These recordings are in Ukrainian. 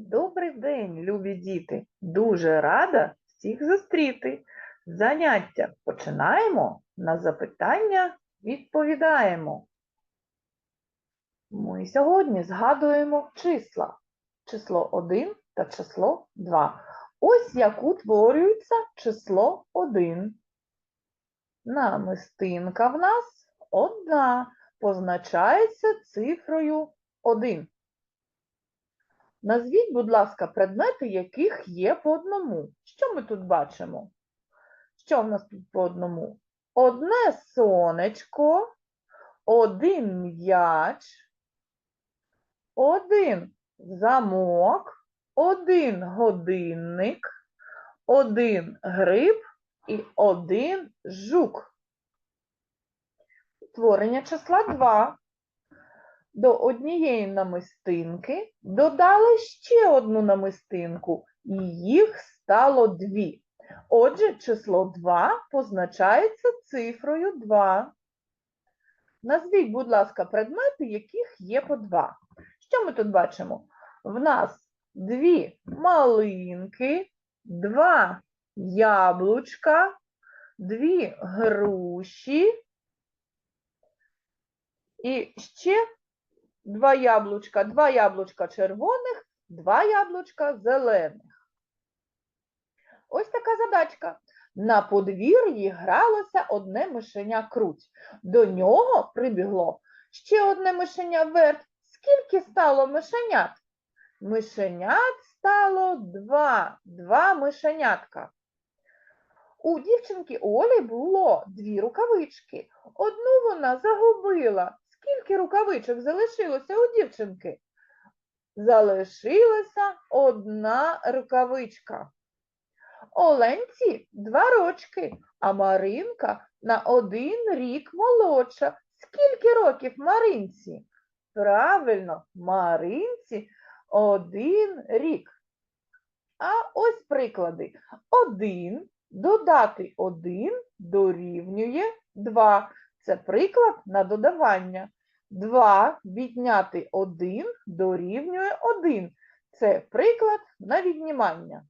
Добрий день, любі діти! Дуже рада всіх зустріти. Заняття починаємо, на запитання відповідаємо. Ми сьогодні згадуємо числа. Число 1 та число 2. Ось як утворюється число 1. Намистинка в нас одна, позначається цифрою 1. Назвіть, будь ласка, предмети, яких є по одному. Що ми тут бачимо? Що в нас тут по одному? Одне сонечко, один м'яч, один замок, один годинник, один гриб і один жук. Творення числа 2 до однієї намистинки додали ще одну намистинку, і їх стало дві. Отже, число 2 позначається цифрою 2. Назвіть, будь ласка, предмети, яких є по 2. Що ми тут бачимо? В нас дві малинки, два яблучка, дві груші і ще Два яблучка, два яблучка червоних, два яблучка зелених. Ось така задачка. На подвір'ї гралося одне мишеня круть. До нього прибігло ще одне мишеня верть. Скільки стало мишенят? Мишенят стало два, два мишенятка. У дівчинки Олі було дві рукавички. Одну вона загубила. Скільки рукавичок залишилося у дівчинки? Залишилася одна рукавичка. Оленці два рочки, а Маринка на один рік молодша. Скільки років Маринці? Правильно, Маринці один рік. А ось приклади. Один додати один дорівнює два. Це приклад на додавання. 2 відняти 1 дорівнює 1. Це приклад на віднімання.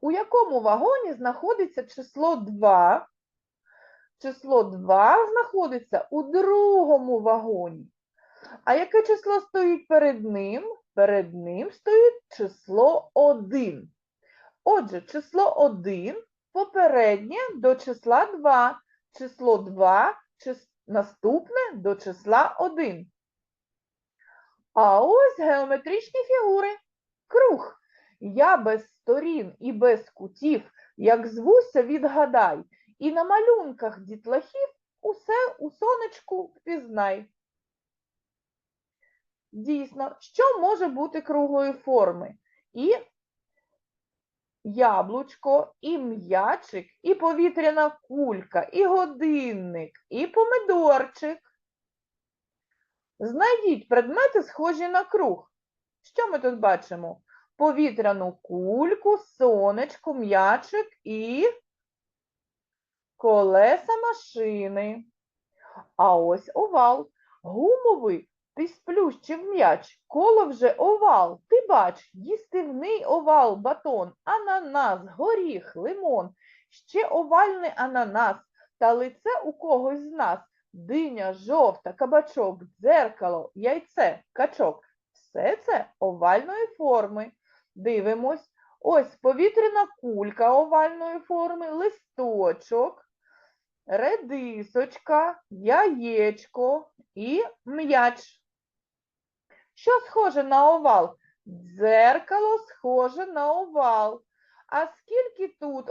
У якому вагоні знаходиться число 2? Число 2 знаходиться у другому вагоні. А яке число стоїть перед ним? Перед ним стоїть число 1. Отже, число 1 попереднє до числа 2 число 2 чис... наступне до числа 1. А ось геометричні фігури. Круг. Я без сторін і без кутів, як звуся, відгадай, і на малюнках дітлахів усе у сонечку впізнай. Дійсно, що може бути круглої форми? І яблучко, і м'ячик, і повітряна кулька, і годинник, і помидорчик. Знайдіть предмети, схожі на круг. Що ми тут бачимо? Повітряну кульку, сонечко, м'ячик і колеса машини. А ось овал. Гумовий ти сплющив м'яч, коло вже овал. Ти бач, їстивний овал, батон, ананас, горіх, лимон, ще овальний ананас, та лице у когось з нас, диня, жовта, кабачок, дзеркало, яйце, качок. Все це овальної форми. Дивимось. Ось повітряна кулька овальної форми, листочок, редисочка, яєчко і м'яч. Що схоже на овал? Дзеркало схоже на овал. А скільки тут